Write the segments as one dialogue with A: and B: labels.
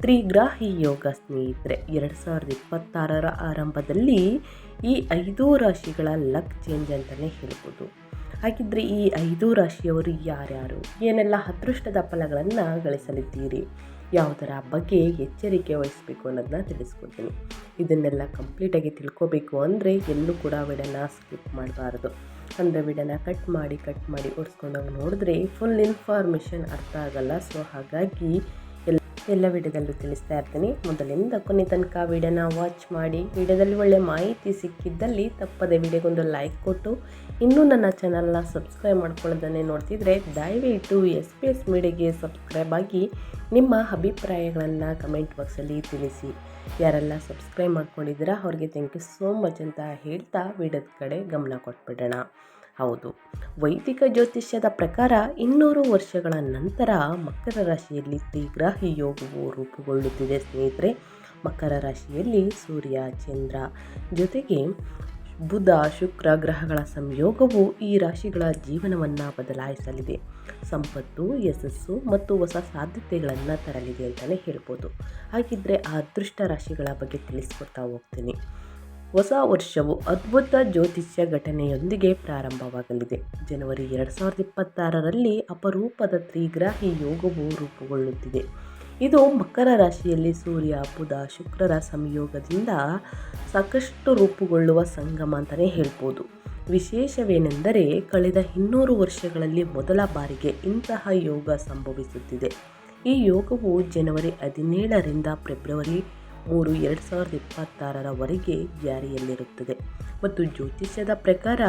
A: ತ್ರಿಗ್ರಾಹಿ ಯೋಗ ಸ್ನೇಹಿತರೆ, ಎರಡು ಸಾವಿರದ ಇಪ್ಪತ್ತಾರರ ಆರಂಭದಲ್ಲಿ ಈ ಐದು ರಾಶಿಗಳ ಲಕ್ ಚೇಂಜ್ ಅಂತಲೇ ಹೇಳ್ಬೋದು. ಹಾಗಿದ್ರೆ ಈ ಐದು ರಾಶಿಯವರು ಯಾರ್ಯಾರು? ಏನೆಲ್ಲ ಅದೃಷ್ಟದ ಫಲಗಳನ್ನು ಗಳಿಸಲಿದ್ದೀರಿ? ಯಾವುದರ ಬಗ್ಗೆ ಎಚ್ಚರಿಕೆ ವಹಿಸಬೇಕು ಅನ್ನೋದನ್ನ ತಿಳಿಸ್ಕೊಡ್ತೀನಿ. ಇದನ್ನೆಲ್ಲ ಕಂಪ್ಲೀಟಾಗಿ ತಿಳ್ಕೋಬೇಕು ಅಂದರೆ ಎಲ್ಲೂ ಕೂಡ ವಿಡನ ಸ್ಕಿಪ್ ಮಾಡಬಾರ್ದು. ಅಂದರೆ ವಿಡನ ಕಟ್ ಮಾಡಿ ಕಟ್ ಮಾಡಿ ಓಡಿಸ್ಕೊಂಡೋಗಿ ನೋಡಿದ್ರೆ ಫುಲ್ ಇನ್ಫಾರ್ಮೇಷನ್ ಅರ್ಥ ಆಗಲ್ಲ. ಸೊ ಹಾಗಾಗಿ ಎಲ್ಲ ವಿಡಿಯೋದಲ್ಲೂ ತಿಳಿಸ್ತಾ ಇರ್ತೀನಿ. ಮೊದಲಿಂದ ಕೊನೆ ತನಕ ವಿಡಿಯೋನ ವಾಚ್ ಮಾಡಿ, ವಿಡಿಯೋದಲ್ಲಿ ಒಳ್ಳೆ ಮಾಹಿತಿ ಸಿಕ್ಕಿದ್ದಲ್ಲಿ ತಪ್ಪದೆ ವಿಡಿಯೋಗೊಂದು ಲೈಕ್ ಕೊಟ್ಟು, ಇನ್ನೂ ನನ್ನ ಚಾನಲ್ನ ಸಬ್ಸ್ಕ್ರೈಬ್ ಮಾಡ್ಕೊಳ್ಳೋದನ್ನೇ ನೋಡ್ತಿದ್ರೆ ದಯವಿಟ್ಟು ಎಸ್ ಪಿ ಎಸ್ ಮೀಡಿಯಾಗೆ ಸಬ್ಸ್ಕ್ರೈಬ್ ಆಗಿ ನಿಮ್ಮ ಅಭಿಪ್ರಾಯಗಳನ್ನು ಕಮೆಂಟ್ ಬಾಕ್ಸಲ್ಲಿ ತಿಳಿಸಿ. ಯಾರೆಲ್ಲ ಸಬ್ಸ್ಕ್ರೈಬ್ ಮಾಡ್ಕೊಂಡಿದ್ದೀರಾ ಅವ್ರಿಗೆ ಥ್ಯಾಂಕ್ ಯು ಸೋ ಮಚ್ ಅಂತ ಹೇಳ್ತಾ ವಿಡಿಯೋದ ಕಡೆ ಗಮನ ಕೊಟ್ಬಿಡೋಣ. ಹೌದು. ವೈದಿಕ ಜ್ಯೋತಿಷ್ಯದ ಪ್ರಕಾರ ಇನ್ನೂರು ವರ್ಷಗಳ ನಂತರ ಮಕರ ರಾಶಿಯಲ್ಲಿ ತ್ರಿಗ್ರಾಹಿ ಯೋಗವು ರೂಪುಗೊಳ್ಳುತ್ತಿದೆ ಸ್ನೇಹಿತರೆ. ಮಕರ ರಾಶಿಯಲ್ಲಿ ಸೂರ್ಯ, ಚಂದ್ರ ಜೊತೆಗೆ ಬುಧ, ಶುಕ್ರ ಗ್ರಹಗಳ ಸಂಯೋಗವು ಈ ರಾಶಿಗಳ ಜೀವನವನ್ನು ಬದಲಾಯಿಸಲಿದೆ. ಸಂಪತ್ತು, ಯಶಸ್ಸು ಮತ್ತು ಹೊಸ ಸಾಧ್ಯತೆಗಳನ್ನು ತರಲಿದೆ ಅಂತಲೇ ಹೇಳ್ಬೋದು. ಹಾಗಿದ್ದರೆ ಆ ಅದೃಷ್ಟ ರಾಶಿಗಳ ಬಗ್ಗೆ ತಿಳಿಸ್ಕೊಡ್ತಾ ಹೋಗ್ತೀನಿ. ಹೊಸ ವರ್ಷವು ಅದ್ಭುತ ಜ್ಯೋತಿಷ್ಯ ಘಟನೆಯೊಂದಿಗೆ ಪ್ರಾರಂಭವಾಗಲಿದೆ. ಜನವರಿ ಎರಡು ಸಾವಿರದ ಇಪ್ಪತ್ತಾರರಲ್ಲಿ ಅಪರೂಪದ ತ್ರಿಗ್ರಾಹಿ ಯೋಗವು ರೂಪುಗೊಳ್ಳುತ್ತಿದೆ. ಇದು ಮಕರ ರಾಶಿಯಲ್ಲಿ ಸೂರ್ಯ, ಬುಧ, ಶುಕ್ರರ ಸಂಯೋಗದಿಂದ ಸಾಕಷ್ಟು ರೂಪುಗೊಳ್ಳುವ ಸಂಗಮ ಅಂತಲೇ ಹೇಳ್ಬೋದು. ವಿಶೇಷವೇನೆಂದರೆ ಕಳೆದ ಇನ್ನೂರು ವರ್ಷಗಳಲ್ಲಿ ಮೊದಲ ಬಾರಿಗೆ ಇಂತಹ ಯೋಗ ಸಂಭವಿಸುತ್ತಿದೆ. ಈ ಯೋಗವು ಜನವರಿ ಹದಿನೇಳರಿಂದ ಫೆಬ್ರವರಿ ಮೂರು ಎರಡು ಸಾವಿರದ ಇಪ್ಪತ್ತಾರರವರೆಗೆ ಜಾರಿಯಲ್ಲಿರುತ್ತದೆ. ಮತ್ತು ಜ್ಯೋತಿಷ್ಯದ ಪ್ರಕಾರ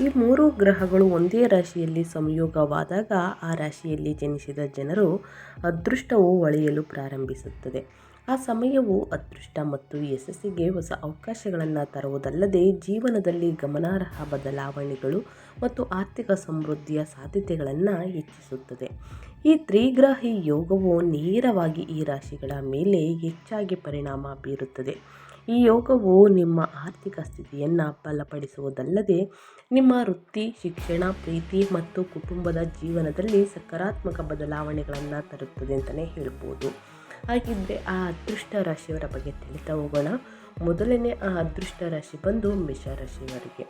A: ಈ ಮೂರು ಗ್ರಹಗಳು ಒಂದೇ ರಾಶಿಯಲ್ಲಿ ಸಂಯೋಗವಾದಾಗ ಆ ರಾಶಿಯಲ್ಲಿ ಜನಿಸಿದ ಜನರು ಅದೃಷ್ಟವು ಒಳೆಯಲು ಪ್ರಾರಂಭಿಸುತ್ತದೆ. ಆ ಸಮಯವು ಅದೃಷ್ಟ ಮತ್ತು ಯಶಸ್ಸಿಗೆ ಹೊಸ ಅವಕಾಶಗಳನ್ನು ತರುವುದಲ್ಲದೆ ಜೀವನದಲ್ಲಿ ಗಮನಾರ್ಹ ಬದಲಾವಣೆಗಳು ಮತ್ತು ಆರ್ಥಿಕ ಸಮೃದ್ಧಿಯ ಸಾಧ್ಯತೆಗಳನ್ನು ಹೆಚ್ಚಿಸುತ್ತದೆ. ಈ ತ್ರಿಗ್ರಾಹಿ ಯೋಗವು ನೇರವಾಗಿ ಈ ರಾಶಿಗಳ ಮೇಲೆ ಹೆಚ್ಚಾಗಿ ಪರಿಣಾಮ ಬೀರುತ್ತದೆ. ಈ ಯೋಗವು ನಿಮ್ಮ ಆರ್ಥಿಕ ಸ್ಥಿತಿಯನ್ನು ಬಲಪಡಿಸುವುದಲ್ಲದೆ ನಿಮ್ಮ ವೃತ್ತಿ, ಶಿಕ್ಷಣ, ಪ್ರೀತಿ ಮತ್ತು ಕುಟುಂಬದ ಜೀವನದಲ್ಲಿ ಸಕಾರಾತ್ಮಕ ಬದಲಾವಣೆಗಳನ್ನು ತರುತ್ತದೆ ಅಂತಲೇ ಹೇಳ್ಬೋದು. ಹಾಗಿದ್ದರೆ ಆ ಅದೃಷ್ಟ ರಾಶಿಯವರ ಬಗ್ಗೆ ತಿಳಿತಾ ಹೋಗೋಣ ಮೊದಲನೇ ಆ ಅದೃಷ್ಟ ರಾಶಿ ಬಂದು ಮೇಷರಾಶಿಯವರಿಗೆ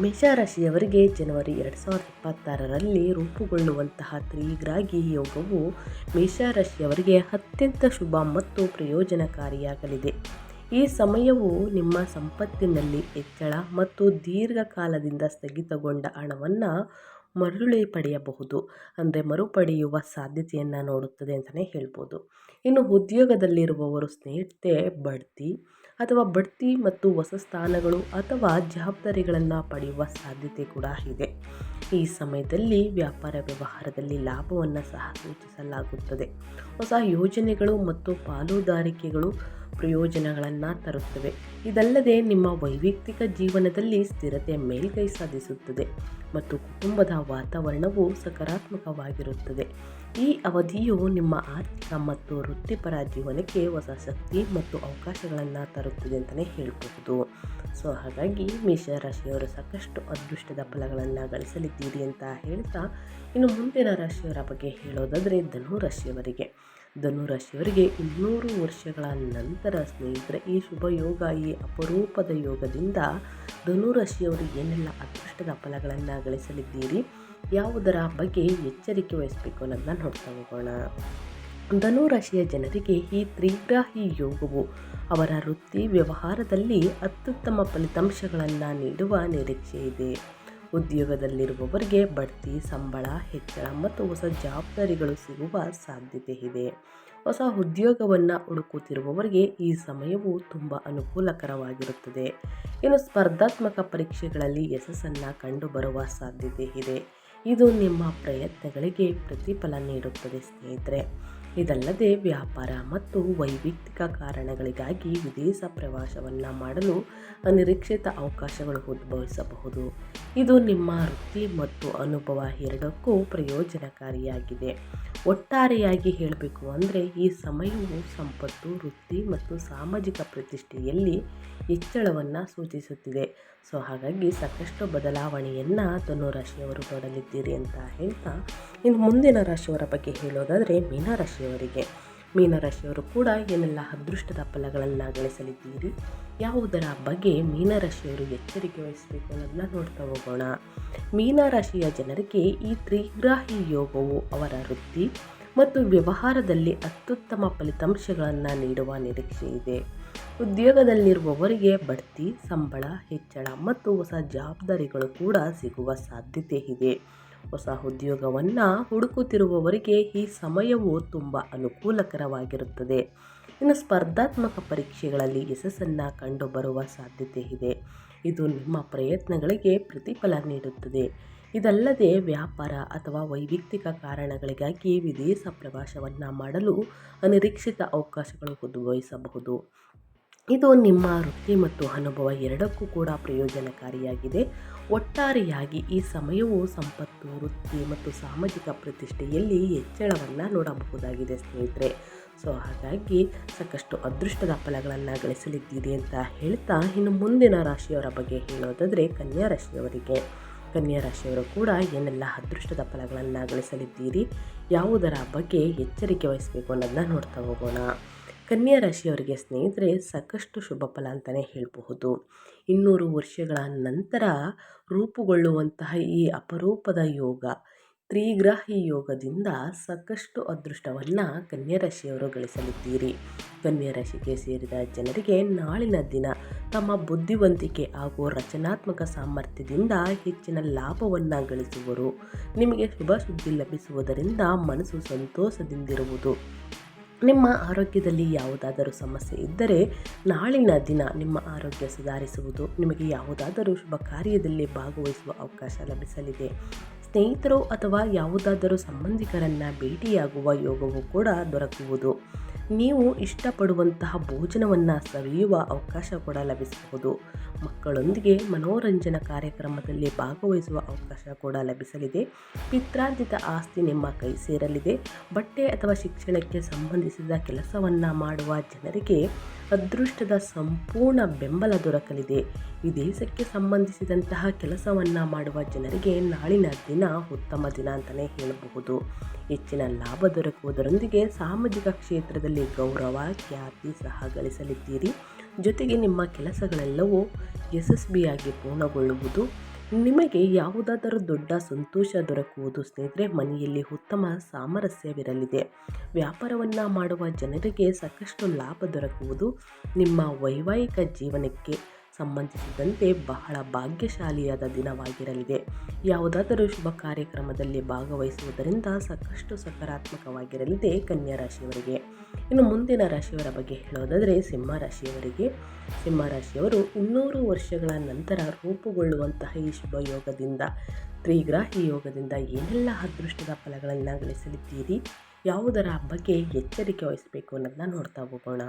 A: ಮೇಷರಾಶಿಯವರಿಗೆ ಜನವರಿ ಎರಡು ಸಾವಿರದ ಇಪ್ಪತ್ತಾರರಲ್ಲಿ ರೂಪುಗೊಳ್ಳುವಂತಹ ತ್ರಿಗ್ರಾಗಿ ಯೋಗವು ಮೇಷರಾಶಿಯವರಿಗೆ ಅತ್ಯಂತ ಶುಭ ಮತ್ತು ಪ್ರಯೋಜನಕಾರಿಯಾಗಲಿದೆ. ಈ ಸಮಯವು ನಿಮ್ಮ ಸಂಪತ್ತಿನಲ್ಲಿ ಹೆಚ್ಚಳ ಮತ್ತು ದೀರ್ಘಕಾಲದಿಂದ ಸ್ಥಗಿತಗೊಂಡ ಹಣವನ್ನು ಮರಳಿ ಪಡೆಯಬಹುದು. ಅಂದರೆ ಮರುಪಡೆಯುವ ಸಾಧ್ಯತೆಯನ್ನು ನೋಡುತ್ತದೆ ಅಂತಲೇ ಹೇಳ್ಬೋದು. ಇನ್ನು ಉದ್ಯೋಗದಲ್ಲಿರುವವರು ಸ್ನೇಹಿತೆ, ಬಡ್ತಿ ಅಥವಾ ಬಡ್ತಿ ಮತ್ತು ಹೊಸ ಸ್ಥಾನಗಳು ಅಥವಾ ಜವಾಬ್ದಾರಿಗಳನ್ನು ಪಡೆಯುವ ಸಾಧ್ಯತೆ ಕೂಡ ಇದೆ. ಈ ಸಮಯದಲ್ಲಿ ವ್ಯಾಪಾರ ವ್ಯವಹಾರದಲ್ಲಿ ಲಾಭವನ್ನು ಸಹ ಸೂಚಿಸಲಾಗುತ್ತದೆ. ಹೊಸ ಯೋಜನೆಗಳು ಮತ್ತು ಪಾಲುದಾರಿಕೆಗಳು ಪ್ರಯೋಜನಗಳನ್ನು ತರುತ್ತವೆ. ಇದಲ್ಲದೆ ನಿಮ್ಮ ವೈಯಕ್ತಿಕ ಜೀವನದಲ್ಲಿ ಸ್ಥಿರತೆ ಮೇಲ್ಗೈ ಸಾಧಿಸುತ್ತದೆ ಮತ್ತು ಕುಟುಂಬದ ವಾತಾವರಣವು ಸಕಾರಾತ್ಮಕವಾಗಿರುತ್ತದೆ. ಈ ಅವಧಿಯು ನಿಮ್ಮ ಆರ್ಥಿಕ ಮತ್ತು ವೃತ್ತಿಪರ ಜೀವನಕ್ಕೆ ಹೊಸ ಶಕ್ತಿ ಮತ್ತು ಅವಕಾಶಗಳನ್ನು ತರುತ್ತದೆ ಅಂತಲೇ ಹೇಳಬಹುದು. ಸೊ, ಹಾಗಾಗಿ ಮೇಷರಾಶಿಯವರು ಸಾಕಷ್ಟು ಅದೃಷ್ಟದ ಫಲಗಳನ್ನು ಗಳಿಸಲಿದ್ದೀರಿ ಅಂತ ಹೇಳ್ತಾ ಇನ್ನು ಮುಂದಿನ ರಾಶಿಯವರ ಬಗ್ಗೆ ಹೇಳೋದಾದರೆ ಧನು ರಾಶಿಯವರಿಗೆ. ಧನು ರಾಶಿಯವರಿಗೆ ಇನ್ನೂರು ವರ್ಷಗಳ ನಂತರ ಸ್ನೇಹಿತರೆ, ಈ ಶುಭ ಯೋಗ, ಈ ಅಪರೂಪದ ಯೋಗದಿಂದ ಧನುರಾಶಿಯವರು ಏನೆಲ್ಲ ಅದೃಷ್ಟದ ಫಲಗಳನ್ನು ಗಳಿಸಲಿದ್ದೀರಿ, ಯಾವುದರ ಬಗ್ಗೆ ಎಚ್ಚರಿಕೆ ವಹಿಸಬೇಕು ಅನ್ನೋದನ್ನ ನೋಡ್ತಾ ಹೋಗೋಣ. ಧನುರಾಶಿಯ ಜನರಿಗೆ ಈ ತ್ರಿಗ್ರಾಹಿ ಯೋಗವು ಅವರ ವೃತ್ತಿ ವ್ಯವಹಾರದಲ್ಲಿ ಅತ್ಯುತ್ತಮ ಫಲಿತಾಂಶಗಳನ್ನು ನೀಡುವ ನಿರೀಕ್ಷೆ ಇದೆ. ಉದ್ಯೋಗದಲ್ಲಿರುವವರಿಗೆ ಬಡ್ತಿ, ಸಂಬಳ, ಹೆಚ್ಚಳ ಮತ್ತು ಹೊಸ ಜವಾಬ್ದಾರಿಗಳು ಸಿಗುವ ಸಾಧ್ಯತೆ ಇದೆ. ಹೊಸ ಉದ್ಯೋಗವನ್ನು ಹುಡುಕುತ್ತಿರುವವರಿಗೆ ಈ ಸಮಯವು ತುಂಬ ಅನುಕೂಲಕರವಾಗಿರುತ್ತದೆ. ಇನ್ನು ಸ್ಪರ್ಧಾತ್ಮಕ ಪರೀಕ್ಷೆಗಳಲ್ಲಿ ಯಶಸ್ಸನ್ನು ಕಂಡುಬರುವ ಸಾಧ್ಯತೆ ಇದೆ. ಇದು ನಿಮ್ಮ ಪ್ರಯತ್ನಗಳಿಗೆ ಪ್ರತಿಫಲ ನೀಡುತ್ತದೆ ಸ್ನೇಹಿತರೆ. ಇದಲ್ಲದೆ ವ್ಯಾಪಾರ ಮತ್ತು ವೈಯಕ್ತಿಕ ಕಾರಣಗಳಿಗಾಗಿ ವಿದೇಶ ಪ್ರವಾಸವನ್ನು ಮಾಡಲು ಅನಿರೀಕ್ಷಿತ ಅವಕಾಶಗಳು ಉದ್ಭವಿಸಬಹುದು. ಇದು ನಿಮ್ಮ ವೃತ್ತಿ ಮತ್ತು ಅನುಭವ ಎರಡಕ್ಕೂ ಪ್ರಯೋಜನಕಾರಿಯಾಗಿದೆ. ಒಟ್ಟಾರೆಯಾಗಿ ಹೇಳಬೇಕು ಅಂದರೆ ಈ ಸಮಯವು ಸಂಪತ್ತು, ವೃತ್ತಿ ಮತ್ತು ಸಾಮಾಜಿಕ ಪ್ರತಿಷ್ಠೆಯಲ್ಲಿ ಹೆಚ್ಚಳವನ್ನು ಸೂಚಿಸುತ್ತಿದೆ. ಸೊ, ಹಾಗಾಗಿ ಸಾಕಷ್ಟು ಬದಲಾವಣೆಯನ್ನು ಧನುರಾಶಿಯವರು ನೋಡಲಿದ್ದೀರಿ ಅಂತ ಹೇಳ್ತಾ ಇನ್ನು ಮುಂದಿನ ರಾಶಿಯವರ ಬಗ್ಗೆ ಹೇಳೋದಾದರೆ ಮೀನರಾಶಿಯವರಿಗೆ. ಮೀನರಾಶಿಯವರು ಕೂಡ ಏನೆಲ್ಲ ಅದೃಷ್ಟದ ಫಲಗಳನ್ನು ಗಳಿಸಲಿದ್ದೀರಿ? ಯಾವುದರ ಬಗ್ಗೆ ಮೀನರಾಶಿಯವರು ಎಚ್ಚರಿಕೆ ವಹಿಸಬೇಕು ಅನ್ನೋದನ್ನ ನೋಡ್ತಾ ಹೋಗೋಣ. ಮೀನರಾಶಿಯ ಜನರಿಗೆ ಈ ತ್ರಿಗ್ರಾಹಿ ಯೋಗವು ಅವರ ವೃತ್ತಿ ಮತ್ತು ವ್ಯವಹಾರದಲ್ಲಿ ಅತ್ಯುತ್ತಮ ಫಲಿತಾಂಶಗಳನ್ನು ನೀಡುವ ನಿರೀಕ್ಷೆ ಇದೆ. ಉದ್ಯೋಗದಲ್ಲಿರುವವರಿಗೆ ಬಡ್ತಿ, ಸಂಬಳ, ಹೆಚ್ಚಳ ಮತ್ತು ಹೊಸ ಜವಾಬ್ದಾರಿಗಳು ಕೂಡ ಸಿಗುವ ಸಾಧ್ಯತೆ ಇದೆ. ಹೊಸ ಉದ್ಯೋಗವನ್ನು ಹುಡುಕುತ್ತಿರುವವರಿಗೆ ಈ ಸಮಯವು ತುಂಬ ಅನುಕೂಲಕರವಾಗಿರುತ್ತದೆ. ಇನ್ನು ಸ್ಪರ್ಧಾತ್ಮಕ ಪರೀಕ್ಷೆಗಳಲ್ಲಿ ಯಶಸ್ಸನ್ನು ಕಂಡುಬರುವ ಸಾಧ್ಯತೆ ಇದೆ. ಇದು ನಿಮ್ಮ ಪ್ರಯತ್ನಗಳಿಗೆ ಪ್ರತಿಫಲ ನೀಡುತ್ತದೆ. ಇದಲ್ಲದೆ ವ್ಯಾಪಾರ ಅಥವಾ ವೈಯಕ್ತಿಕ ಕಾರಣಗಳಿಗಾಗಿ ವಿದೇಶ ಪ್ರವಾಸವನ್ನು ಮಾಡಲು ಅನಿರೀಕ್ಷಿತ ಅವಕಾಶಗಳು ಉದ್ಭವಿಸಬಹುದು ಇದು ನಿಮ್ಮ ವೃತ್ತಿ ಮತ್ತು ಅನುಭವ ಎರಡಕ್ಕೂ ಕೂಡ ಪ್ರಯೋಜನಕಾರಿಯಾಗಿದೆ. ಒಟ್ಟಾರೆಯಾಗಿ ಈ ಸಮಯವು ಸಂಪತ್ತು, ವೃತ್ತಿ ಮತ್ತು ಸಾಮಾಜಿಕ ಪ್ರತಿಷ್ಠೆಯಲ್ಲಿ ಹೆಚ್ಚಳವನ್ನು ನೋಡಬಹುದಾಗಿದೆ ಸ್ನೇಹಿತರೆ. ಸೊ, ಹಾಗಾಗಿ ಸಾಕಷ್ಟು ಅದೃಷ್ಟದ ಫಲಗಳನ್ನು ಗಳಿಸಲಿದ್ದೀರಿ ಅಂತ ಹೇಳ್ತಾ ಇನ್ನು ಮುಂದಿನ ರಾಶಿಯವರ ಬಗ್ಗೆ ಹೇಳೋದಾದರೆ ಕನ್ಯಾ ರಾಶಿಯವರಿಗೆ. ಕನ್ಯಾ ರಾಶಿಯವರು ಕೂಡ ಏನೆಲ್ಲ ಅದೃಷ್ಟದ ಫಲಗಳನ್ನು ಗಳಿಸಲಿದ್ದೀರಿ, ಯಾವುದರ ಬಗ್ಗೆ ಎಚ್ಚರಿಕೆ ವಹಿಸಬೇಕು ಅನ್ನೋದನ್ನ ನೋಡ್ತಾ ಹೋಗೋಣ. ಕನ್ಯಾ ರಾಶಿಯವರಿಗೆ ಸ್ನೇಹಿತರೆ ಸಾಕಷ್ಟು ಶುಭ ಫಲ ಅಂತಲೇ ಹೇಳಬಹುದು. ಇನ್ನೂರು ವರ್ಷಗಳ ನಂತರ ರೂಪುಗೊಳ್ಳುವಂತಹ ಈ ಅಪರೂಪದ ಯೋಗ, ತ್ರಿಗ್ರಾಹಿ ಯೋಗದಿಂದ ಸಾಕಷ್ಟು ಅದೃಷ್ಟವನ್ನು ಕನ್ಯಾ ರಾಶಿಯವರು ಗಳಿಸಲಿದ್ದೀರಿ. ಕನ್ಯಾ ರಾಶಿಗೆ ಸೇರಿದ ಜನರಿಗೆ ನಾಳಿನ ದಿನ ತಮ್ಮ ಬುದ್ಧಿವಂತಿಕೆ ಹಾಗೂ ರಚನಾತ್ಮಕ ಸಾಮರ್ಥ್ಯದಿಂದ ಹೆಚ್ಚಿನ ಲಾಭವನ್ನು ಗಳಿಸುವರು. ನಿಮಗೆ ಶುಭ ಸುದ್ದಿ ಲಭಿಸುವುದರಿಂದ ಮನಸ್ಸು ಸಂತೋಷದಿಂದಿರುವುದು. ನಿಮ್ಮ ಆರೋಗ್ಯದಲ್ಲಿ ಯಾವುದಾದರೂ ಸಮಸ್ಯೆ ಇದ್ದರೆ ನಾಳಿನ ದಿನ ನಿಮ್ಮ ಆರೋಗ್ಯ ಸುಧಾರಿಸುವುದು ನಿಮಗೆ ಯಾವುದಾದರೂ ಶುಭ ಕಾರ್ಯದಲ್ಲಿ ಭಾಗವಹಿಸುವ ಅವಕಾಶ ಲಭಿಸಲಿದೆ. ಸ್ನೇಹಿತರು ಅಥವಾ ಯಾವುದಾದರೂ ಸಂಬಂಧಿಕರನ್ನು ಭೇಟಿಯಾಗುವ ಯೋಗವು ಕೂಡ ದೊರಕುವುದು. ನೀವು ಇಷ್ಟಪಡುವಂತಹ ಭೋಜನವನ್ನು ಸವಿಯುವ ಅವಕಾಶ ಕೂಡ ಲಭಿಸಬಹುದು. ಮಕ್ಕಳೊಂದಿಗೆ ಮನೋರಂಜನಾ ಕಾರ್ಯಕ್ರಮದಲ್ಲಿ ಭಾಗವಹಿಸುವ ಅವಕಾಶ ಕೂಡ ಲಭಿಸಲಿದೆ. ಪಿತ್ರಾರ್ಜಿತ ಆಸ್ತಿ ನಿಮ್ಮ ಕೈ ಸೇರಲಿದೆ. ಬಟ್ಟೆ ಅಥವಾ ಶಿಕ್ಷಣಕ್ಕೆ ಸಂಬಂಧಿಸಿದ ಕೆಲಸವನ್ನು ಮಾಡುವ ಜನರಿಗೆ ಅದೃಷ್ಟದ ಸಂಪೂರ್ಣ ಬೆಂಬಲ ದೊರಕಲಿದೆ. ಈ ದೇಶಕ್ಕೆ ಸಂಬಂಧಿಸಿದಂತಹ ಕೆಲಸವನ್ನು ಮಾಡುವ ಜನರಿಗೆ ನಾಳಿನ ದಿನ ಉತ್ತಮ ದಿನ ಅಂತಲೇ ಹೇಳಬಹುದು. ಹೆಚ್ಚಿನ ಲಾಭ ದೊರಕುವುದರೊಂದಿಗೆ ಸಾಮಾಜಿಕ ಕ್ಷೇತ್ರದಲ್ಲಿ ಗೌರವ, ಖ್ಯಾತಿ ಸಹ ಗಳಿಸಲಿದ್ದೀರಿ. ಜೊತೆಗೆ ನಿಮ್ಮ ಕೆಲಸಗಳೆಲ್ಲವೂ ಯಶಸ್ವಿಯಾಗಿ ಪೂರ್ಣಗೊಳ್ಳುವುದು ನಿಮಗೆ ಯಾವುದಾದರೂ ದೊಡ್ಡ ಸಂತೋಷ ದೊರಕುವುದು ಸ್ನೇಹಿತರೆ, ಮನೆಯಲ್ಲಿ ಉತ್ತಮ ಸಾಮರಸ್ಯವಿರಲಿದೆ. ವ್ಯಾಪಾರವನ್ನು ಮಾಡುವ ಜನರಿಗೆ ಸಾಕಷ್ಟು ಲಾಭ ದೊರಕುವುದು ನಿಮ್ಮ ವೈವಾಹಿಕ ಜೀವನಕ್ಕೆ ಸಂಬಂಧಿಸಿದಂತೆ ಬಹಳ ಭಾಗ್ಯಶಾಲಿಯಾದ ದಿನವಾಗಿರಲಿದೆ. ಯಾವುದಾದರೂ ಶುಭ ಕಾರ್ಯಕ್ರಮದಲ್ಲಿ ಭಾಗವಹಿಸುವುದರಿಂದ ಸಾಕಷ್ಟು ಸಕಾರಾತ್ಮಕವಾಗಿರಲಿದೆ ಕನ್ಯಾ ರಾಶಿಯವರಿಗೆ. ಇನ್ನು ಮುಂದಿನ ರಾಶಿಯವರ ಬಗ್ಗೆ ಹೇಳೋದಾದರೆ ಸಿಂಹ ರಾಶಿಯವರಿಗೆ. ಸಿಂಹ ರಾಶಿಯವರು ಇನ್ನೂರು ವರ್ಷಗಳ ನಂತರ ರೂಪುಗೊಳ್ಳುವಂತಹ ಈ ಶುಭ ಯೋಗದಿಂದ, ತ್ರಿಗ್ರಾಹಿ ಯೋಗದಿಂದ ಏನೆಲ್ಲ ಅದೃಷ್ಟದ ಫಲಗಳನ್ನು ಗಳಿಸಲಿದ್ದೀರಿ, ಯಾವುದರ ಬಗ್ಗೆ ಎಚ್ಚರಿಕೆ ವಹಿಸಬೇಕು ಅನ್ನೋದನ್ನ ನೋಡ್ತಾ ಹೋಗೋಣ.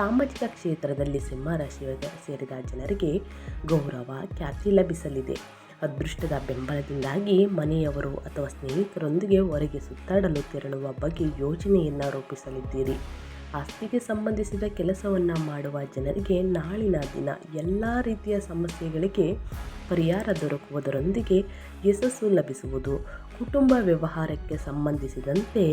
A: ಸಾಮಾಜಿಕ ಕ್ಷೇತ್ರದಲ್ಲಿ ಸಿಂಹರಾಶಿಯ ಸೇರಿದ ಜನರಿಗೆ ಗೌರವ, ಖ್ಯಾತಿ ಲಭಿಸಲಿದೆ. ಅದೃಷ್ಟದ ಬೆಂಬಲದಿಂದಾಗಿ ಮನೆಯವರು ಅಥವಾ ಸ್ನೇಹಿತರೊಂದಿಗೆ ಹೊರಗೆ ಸುತ್ತಾಡಲು ತೆರಳುವ ಬಗ್ಗೆ ಯೋಜನೆಯನ್ನು ರೂಪಿಸಲಿದ್ದೀರಿ. ಆಸ್ತಿಗೆ ಸಂಬಂಧಿಸಿದ ಕೆಲಸವನ್ನು ಮಾಡುವ ಜನರಿಗೆ ನಾಳಿನ ದಿನ ಎಲ್ಲ ರೀತಿಯ ಸಮಸ್ಯೆಗಳಿಗೆ ಪರಿಹಾರ ದೊರಕುವುದರೊಂದಿಗೆ ಯಶಸ್ಸು ಲಭಿಸುವುದು ಕುಟುಂಬ ವ್ಯವಹಾರಕ್ಕೆ ಸಂಬಂಧಿಸಿದಂತೆ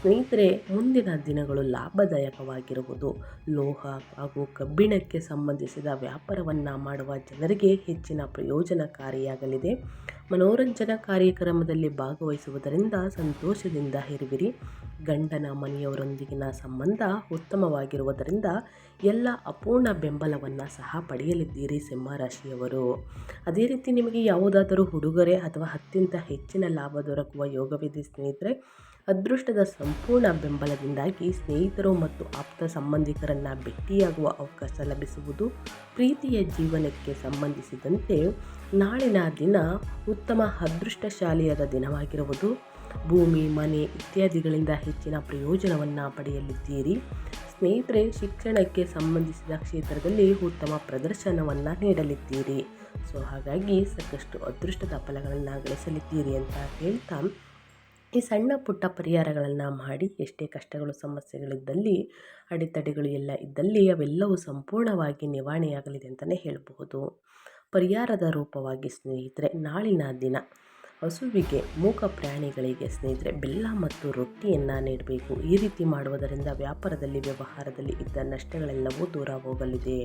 A: ಸ್ನೇಹಿತರೆ, ಮುಂದಿನ ದಿನಗಳು ಲಾಭದಾಯಕವಾಗಿರುವುದು. ಲೋಹ ಹಾಗೂ ಕಬ್ಬಿಣಕ್ಕೆ ಸಂಬಂಧಿಸಿದ ವ್ಯಾಪಾರವನ್ನು ಮಾಡುವ ಜನರಿಗೆ ಹೆಚ್ಚಿನ ಪ್ರಯೋಜನಕಾರಿಯಾಗಲಿದೆ. ಮನೋರಂಜನಾ ಕಾರ್ಯಕ್ರಮದಲ್ಲಿ ಭಾಗವಹಿಸುವುದರಿಂದ ಸಂತೋಷದಿಂದ ಇರುವಿರಿ. ಗಂಡನ ಮನೆಯವರೊಂದಿಗಿನ ಸಂಬಂಧ ಉತ್ತಮವಾಗಿರುವುದರಿಂದ ಎಲ್ಲ ಅಪೂರ್ಣ ಬೆಂಬಲವನ್ನು ಸಹ ಪಡೆಯಲಿದ್ದೀರಿ ಸಿಂಹರಾಶಿಯವರು. ಅದೇ ರೀತಿ ನಿಮಗೆ ಯಾವುದಾದರೂ ಉಡುಗೊರೆ ಅಥವಾ ಅತ್ಯಂತ ಹೆಚ್ಚಿನ ಲಾಭ ದೊರಕುವ ಯೋಗವಿದೆ ಸ್ನೇಹಿತರೆ, ಅದೃಷ್ಟದ ಸಂಪೂರ್ಣ ಬೆಂಬಲದಿಂದಾಗಿ ಸ್ನೇಹಿತರು ಮತ್ತು ಆಪ್ತ ಸಂಬಂಧಿಕರನ್ನು ಭೇಟಿಯಾಗುವ ಅವಕಾಶ ಲಭಿಸುವುದು ಪ್ರೀತಿಯ ಜೀವನಕ್ಕೆ ಸಂಬಂಧಿಸಿದಂತೆ ನಾಳಿನ ದಿನ ಉತ್ತಮ ಅದೃಷ್ಟಶಾಲಿಯಾದ ದಿನವಾಗಿರುವುದು ಭೂಮಿ, ಮನೆ ಇತ್ಯಾದಿಗಳಿಂದ ಹೆಚ್ಚಿನ ಪ್ರಯೋಜನವನ್ನು ಪಡೆಯಲಿದ್ದೀರಿ. ಸ್ನೇಹಿತರೆ, ಶಿಕ್ಷಣಕ್ಕೆ ಸಂಬಂಧಿಸಿದ ಕ್ಷೇತ್ರದಲ್ಲಿ ಉತ್ತಮ ಪ್ರದರ್ಶನವನ್ನು ನೀಡಲಿದ್ದೀರಿ. ಸೊ, ಹಾಗಾಗಿ ಸಾಕಷ್ಟು ಅದೃಷ್ಟದ ಫಲಗಳನ್ನು ಗಳಿಸಲಿದ್ದೀರಿ ಅಂತ ಹೇಳ್ತಾ, ಈ ಸಣ್ಣ ಪುಟ್ಟ ಪರಿಹಾರಗಳನ್ನು ಮಾಡಿ ಎಷ್ಟೇ ಕಷ್ಟಗಳು, ಸಮಸ್ಯೆಗಳಿದ್ದಲ್ಲಿ, ಅಡೆತಡೆಗಳು ಎಲ್ಲ ಇದ್ದಲ್ಲಿ ಅವೆಲ್ಲವೂ ಸಂಪೂರ್ಣವಾಗಿ ನಿವಾರಣೆಯಾಗಲಿದೆ ಅಂತಲೇ ಹೇಳಬಹುದು. ಪರಿಹಾರದ ರೂಪವಾಗಿ ಸ್ನೇಹಿತರೆ, ನಾಳಿನ ದಿನ ಹಸುವಿಗೆ ಮೂಕ ಪ್ರಾಣಿಗಳಿಗೆ ಸ್ನೇಹಿತರೆ, ಬೆಲ್ಲ ಮತ್ತು ರೊಟ್ಟಿಯನ್ನು ನೀಡಬೇಕು. ಈ ರೀತಿ ಮಾಡುವುದರಿಂದ ವ್ಯಾಪಾರದಲ್ಲಿ, ವ್ಯವಹಾರದಲ್ಲಿ ಇದ್ದ ನಷ್ಟಗಳೆಲ್ಲವೂ ದೂರ ಹೋಗಲಿದೆ.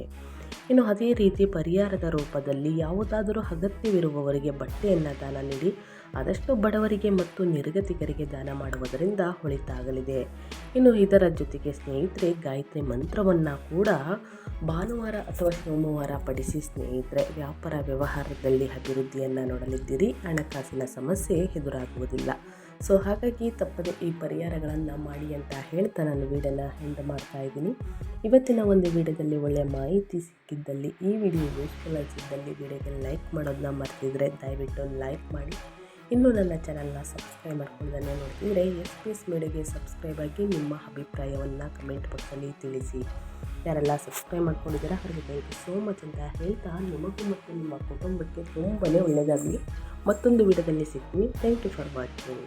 A: ಇನ್ನು ಅದೇ ರೀತಿ ಪರಿಹಾರದ ರೂಪದಲ್ಲಿ ಯಾವುದಾದರೂ ಅಗತ್ಯವಿರುವವರಿಗೆ ಬಟ್ಟೆಯನ್ನು ದಾನ ನೀಡಿ ಆದಷ್ಟು ಬಡವರಿಗೆ ಮತ್ತು ನಿರ್ಗತಿಕರಿಗೆ ದಾನ ಮಾಡುವುದರಿಂದ ಹೊಳಿತಾಗಲಿದೆ. ಇನ್ನು ಇದರ ಜೊತೆಗೆ ಸ್ನೇಹಿತರೆ, ಗಾಯತ್ರಿ ಮಂತ್ರವನ್ನು ಕೂಡ ಭಾನುವಾರ ಅಥವಾ ಸೋಮವಾರ ಪಡಿಸಿ ಸ್ನೇಹಿತರೆ, ವ್ಯಾಪಾರ ವ್ಯವಹಾರದಲ್ಲಿ ಅಭಿವೃದ್ಧಿಯನ್ನು ನೋಡಲಿದ್ದೀರಿ, ಹಣಕಾಸಿನ ಸಮಸ್ಯೆ ಎದುರಾಗುವುದಿಲ್ಲ. ಸೊ ಹಾಗಾಗಿ ತಪ್ಪದೆ ಈ ಪರಿಹಾರಗಳನ್ನು ಮಾಡಿ ಅಂತ ಹೇಳ್ತಾ ನಾನು ವೀಡಿಯೋನ ಎಂಡ್ ಮಾಡ್ತಾ ಇದ್ದೀನಿ. ಇವತ್ತಿನ ಒಂದು ವಿಡಿಯೋದಲ್ಲಿ ಒಳ್ಳೆಯ ಮಾಹಿತಿ ಸಿಕ್ಕಿದ್ದಲ್ಲಿ ಈ ವಿಡಿಯೋ ಯೂಸ್ಫುಲ್ ಅನಿಸಿದ್ದಲ್ಲಿ ವಿಡಿಯೋಗೆ ಲೈಕ್ ಮಾಡೋದನ್ನ ಮರ್ತಿದ್ರೆ ದಯವಿಟ್ಟು ಲೈಕ್ ಮಾಡಿ. ಇನ್ನೂ ನನ್ನ ಚಾನಲ್ನ ಸಬ್ಸ್ಕ್ರೈಬ್ ಮಾಡ್ಕೊಳ್ಳೋದನ್ನೇ ನೋಡ್ತಿದ್ರೆ ಎಸ್ ಪಿ ಎಸ್ ಮೀಡಿಯಾಗೆ ಸಬ್ಸ್ಕ್ರೈಬ್ ಆಗಿ ನಿಮ್ಮ ಅಭಿಪ್ರಾಯವನ್ನು ಕಮೆಂಟ್ ಬಾಕ್ಸಲ್ಲಿ ತಿಳಿಸಿ. ಯಾರೆಲ್ಲ ಸಬ್ಸ್ಕ್ರೈಬ್ ಮಾಡ್ಕೊಂಡಿದ್ದೀರಾ ಅವರಿಗೆ ಥ್ಯಾಂಕ್ ಯು ಸೋ ಮಚ್ ಅಂತ ಹೇಳ್ತಾ ನಿಮಗೂ ಮತ್ತು ನಿಮ್ಮ ಕುಟುಂಬಕ್ಕೆ ತುಂಬಾ ಒಳ್ಳೆಯದಾಗಲಿ. ಮತ್ತೊಂದು ವಿಡಿಯೋದಲ್ಲಿ ಸಿಗ್ತೀನಿ. Thank you for watching